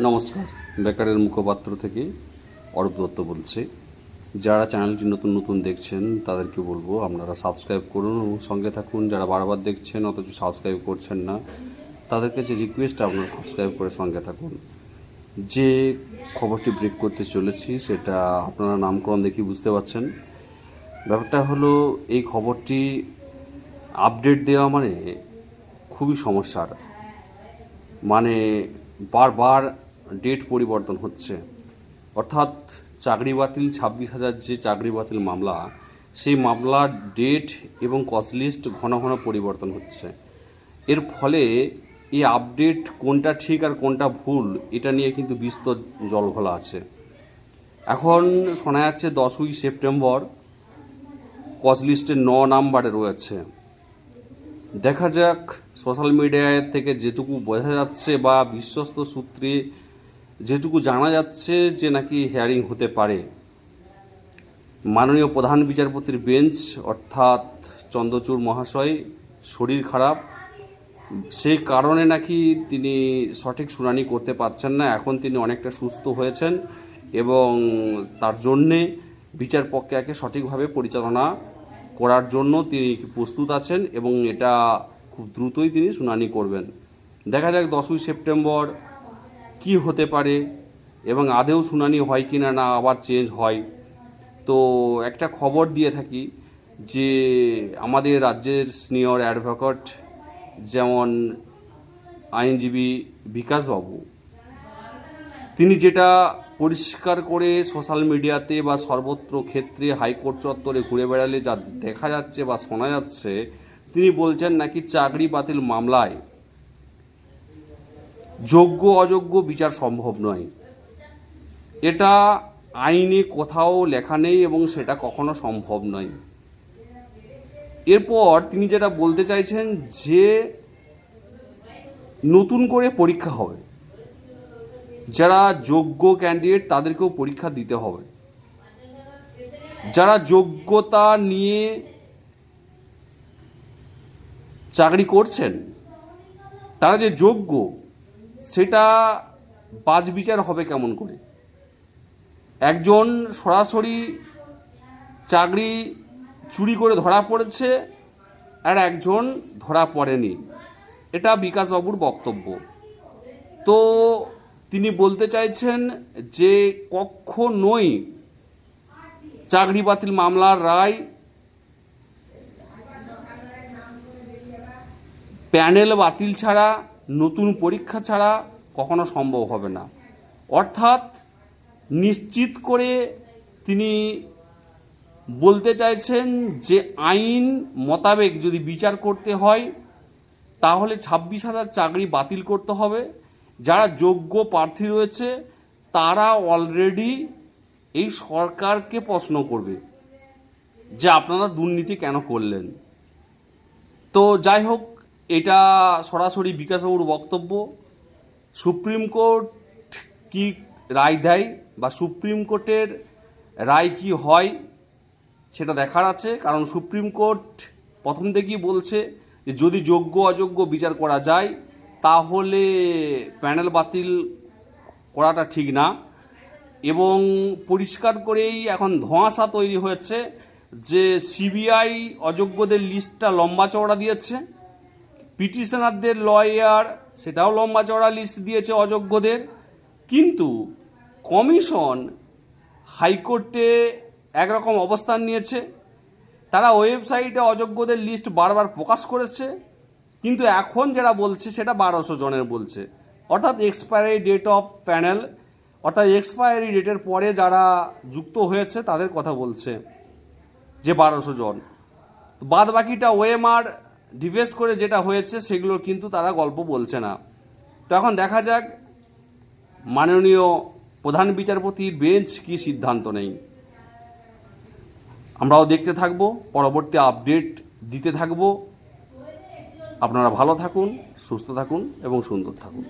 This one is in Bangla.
নমস্কার। বেকারের মুখপাত্র থেকে অরূপ দত্ত বলছি। যারা চ্যানেলটি নতুন নতুন দেখছেন, তাদেরকে বলব আপনারা সাবস্ক্রাইব করুন এবং সঙ্গে থাকুন। যারা বারবার দেখছেন, অথচ সাবস্ক্রাইব করছেন না তাদেরকে যে রিকোয়েস্ট আপনারা সাবস্ক্রাইব করে সঙ্গে থাকুন। যে খবরটি ব্রেক করতে চলেছি, সেটা আপনারা নামকরণ দেখি বুঝতে পারছেন। ব্যাপারটা হলো, এই খবরটি আপডেট দেওয়া মানে খুবই সমস্যার। মানে বারবার ডেট পরিবর্তন হচ্ছে। অর্থাৎ চাকরি বাতিল, ছাব্বিশ হাজার যে চাকরি বাতিল মামলা, সেই মামলার ডেট এবং কস্ট লিস্ট ঘন ঘন পরিবর্তন হচ্ছে। এর ফলে এই আপডেট কোনটা ঠিক আর কোনটা ভুল, এটা নিয়ে কিন্তু বিস্তর জলঘোলা আছে। এখন শোনা যাচ্ছে দশই সেপ্টেম্বর কস্ট লিস্টে ন নাম্বারে রয়েছে। দেখা যাক সোশ্যাল মিডিয়ায় থেকে যেটুকু বোঝা যাচ্ছে বা বিশ্বস্ত সূত্রে যেটুকু জানা যাচ্ছে যে নাকি হেয়ারিং হতে পারে। মাননীয় প্রধান বিচারপতির বেঞ্চ অর্থাৎ চন্দ্রচূড় মহাশয়, শরীর খারাপ। সেই কারণে নাকি তিনি সঠিক শুনানি করতে পারছেন না। এখন তিনি অনেকটা সুস্থ হয়েছেন এবং তার জন্যে বিচার প্রক্রিয়াকে সঠিকভাবে পরিচালনা করার জন্য তিনি প্রস্তুত আছেন এবং এটা খুব দ্রুতই তিনি শুনানি করবেন। দেখা যাক দশই সেপ্টেম্বর কি হতে পারে? এবং আদেও শুনানি হয় কি না না আবার চেঞ্জ হয়? তো একটা খবর দিয়ে থাকি যে আমাদের রাজ্যের সিনিয়র অ্যাডভোকেট যেমন আইনজীবী বিকাশবাবু, তিনি যেটা পরিষ্কার করে সোশ্যাল মিডিয়াতে বা সর্বত্র ক্ষেত্রে হাইকোর্ট চত্বরে ঘুরে বেড়ালে যা দেখা যাচ্ছে বা শোনা যাচ্ছে, তিনি বলছেন নাকি চাকরি বাতিল মামলায় যোগ্য, অযোগ্য বিচার সম্ভব নয়। এটা আইনে কোথাও লেখা নেই এবং সেটা কখনো সম্ভব নয়। এরপর তিনি যেটা বলতে চাইছেন যে, নতুন করে পরীক্ষা হবে। যারা যোগ্য ক্যান্ডিডেট তাদেরকেও পরীক্ষা দিতে হবে। যারা যোগ্যতা নিয়ে চাকরি করছেন, তারা যে যোগ্য সেটা বাজ বিচার হবে কেমন করে? একজন সরাসরি চাকরি চুরি করে ধরা পড়েছে আর একজন ধরা পড়েনি। এটা বিকাশবাবুর বক্তব্য। তো তিনি বলতে চাইছেন যে কক্ষ কখনোই চাকরি বাতিল মামলার রায় প্যানেল বাতিল ছাড়া নতুন পরীক্ষা ছাড়া কখনো সম্ভব হবে না। অর্থাৎ নিশ্চিত করে তিনি বলতে চাইছেন যে আইন মোতাবেক যদি বিচার করতে হয়, তাহলে ছাব্বিশ হাজার চাকরি বাতিল করতে হবে। যারা যোগ্য প্রার্থী রয়েছে, তারা অলরেডি এই সরকারকে প্রশ্ন করবে যে আপনারা দুর্নীতি কেন করলেন। তো যাই হোক এটা সরাসরি বিকাশবাবুর বক্তব্য। সুপ্রিম কোর্ট কি রায় দেয় বা সুপ্রিম কোর্টের রায় কি হয় সেটা দেখার আছে। কারণ সুপ্রিম কোর্ট প্রথম থেকেই বলছে যে, যদি যোগ্য অযোগ্য বিচার করা যায়, তাহলে প্যানেল বাতিল করাটা ঠিক না। এবং পরিষ্কার করেই এখন ধোঁয়াশা তৈরি হয়েছে যে, সিবিআই অযোগ্যদের লিস্টটা লম্বা চওড়া দিয়েছে। পিটিশনারদের লয়ার, সেটাও লম্বা চওড়া লিস্ট দিয়েছে অযোগ্যদের। কিন্তু কমিশন হাইকোর্টে একরকম অবস্থান নিয়েছে। তারা ওয়েবসাইটে অযোগ্যদের লিস্ট বারবার প্রকাশ করেছে। কিন্তু এখন যারা বলছে, সেটা বারোশো জনের বলছে। অর্থাৎ এক্সপায়ারি ডেট অফ প্যানেল অর্থাৎ এক্সপায়ারি ডেটের পরে যারা যুক্ত হয়েছে, তাদের কথা বলছে যে বারোশো জন। বাদ বাকিটা ওএমআর ডিভেস্ট করে যেটা হয়েছে, সেগুলোর কিন্তু তারা গল্প বলছে না। তো এখন দেখা যাক, মাননীয় প্রধান বিচারপতি বেঞ্চ কি সিদ্ধান্ত নেই আমরাও দেখতে থাকব, পরবর্তী আপডেট দিতে থাকব। আপনারা ভালো থাকুন, সুস্থ থাকুন এবং সুন্দর থাকুন।